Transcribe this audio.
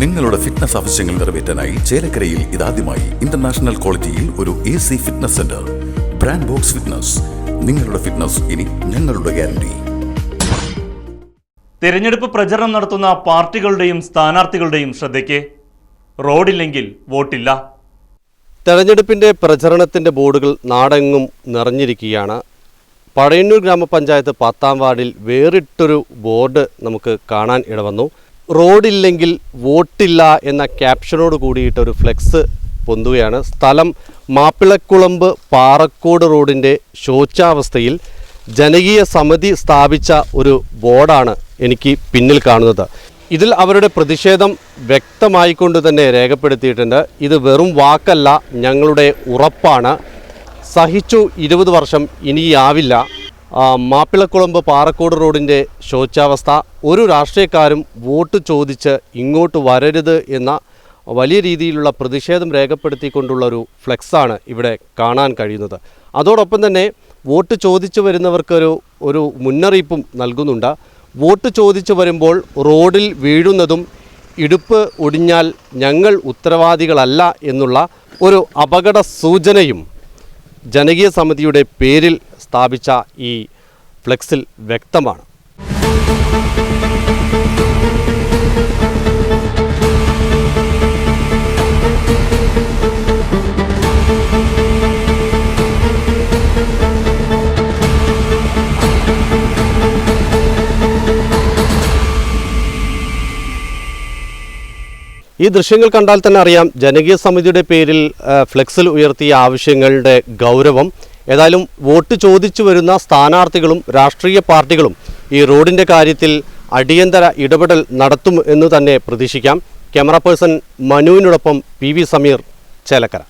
നിങ്ങളുടെ ഫിറ്റ്നസ് ആവശ്യങ്ങൾ നിറവേറ്റാനായി ചേലക്കരയിൽ ഇതാദ്യമായി ഇന്റർനാഷണൽ ക്വാളിറ്റിയിൽ ഒരു A C fitness centre brand box fitness നിങ്ങളുടെ ഫിറ്റ്നസ് ഇനി ഞങ്ങളുടെ ഗ്യാരണ്ടി തിരഞ്ഞെടുപ്പ് പ്രചരണം നടത്തുന്ന പാർട്ടികളുടെയും സ്ഥാനാർത്ഥികളുടെയും ശ്രദ്ധയ്ക്ക് റോഡില്ലെങ്കിൽ വോട്ടില്ല. തെരഞ്ഞെടുപ്പിന്റെ പ്രചരണത്തിന്റെ ബോർഡുകൾ നാടെങ്ങും നിറഞ്ഞിരിക്കുകയാണ്. പഴയന്നൂർ ഗ്രാമപഞ്ചായത്ത് പത്താം വാർഡിൽ വേറിട്ടൊരു ബോർഡ് നമുക്ക് കാണാൻ ഇടവന്നു. റോഡില്ലെങ്കിൽ വോട്ടില്ല എന്ന ക്യാപ്ഷനോട് കൂടിയിട്ടൊരു ഫ്ലെക്സ് പൊന്തുകയാണ്. സ്ഥലം മാപ്പിളക്കുളമ്പ് പാറക്കോട് റോഡിന്റെ ശോച്ചാവസ്ഥയിൽ ജനകീയ സമിതി സ്ഥാപിച്ച ഒരു ബോർഡാണ് എനിക്ക് പിന്നിൽ കാണുന്നത്. ഇതിൽ അവരുടെ പ്രതിഷേധം വ്യക്തമായിക്കൊണ്ട് തന്നെ രേഖപ്പെടുത്തിയിട്ടുണ്ട്. ഇത് വെറും വാക്കല്ല ഞങ്ങളുടെ ഉറപ്പാണ്. സഹിച്ചു ഇരുപത് വർഷം ഇനിയാവില്ല. മാപ്പിളക്കുളമ്പ് പാറക്കോട് റോഡിന്റെ ശോച്യാവസ്ഥ. ഒരു രാഷ്ട്രീയക്കാരും വോട്ട് ചോദിച്ച് ഇങ്ങോട്ട് വരരുത് എന്ന വലിയ രീതിയിലുള്ള പ്രതിഷേധം രേഖപ്പെടുത്തിക്കൊണ്ടുള്ളൊരു ഫ്ലെക്സാണ് ഇവിടെ കാണാൻ കഴിയുന്നത്. അതോടൊപ്പം തന്നെ വോട്ട് ചോദിച്ചു വരുന്നവർക്കൊരു ഒരു മുന്നറിയിപ്പും നൽകുന്നുണ്ട്. വോട്ട് ചോദിച്ചു വരുമ്പോൾ റോഡിൽ വീഴുന്നതും ഇടുപ്പ് ഒടിഞ്ഞാൽ ഞങ്ങൾ ഉത്തരവാദികളല്ല എന്നുള്ള ഒരു അപകട സൂചനയും ജനകീയ സമിതിയുടെ പേരിൽ സ്ഥാപിച്ച ഈ ഫ്ലെക്സിൽ വ്യക്തമാണ്. ഈ ദൃശ്യങ്ങൾ കണ്ടാൽ തന്നെ അറിയാം ജനകീയ സമിതിയുടെ പേരിൽ ഫ്ലെക്സിൽ ഉയർത്തിയ ആവശ്യങ്ങളുടെ ഗൗരവം ഏതായാലും വോട്ട് ചോദിച്ചു വരുന്ന സ്ഥാനാർത്ഥികളും രാഷ്ട്രീയ പാർട്ടികളും ഈ റോഡിന്റെ കാര്യത്തിൽ അടിയന്തര ഇടപെടൽ നടത്തും എന്ന് തന്നെ പ്രതീക്ഷിക്കാം. ക്യാമറ പേഴ്സൺ മനുവിനോടൊപ്പം പി സമീർ ചേലക്കര.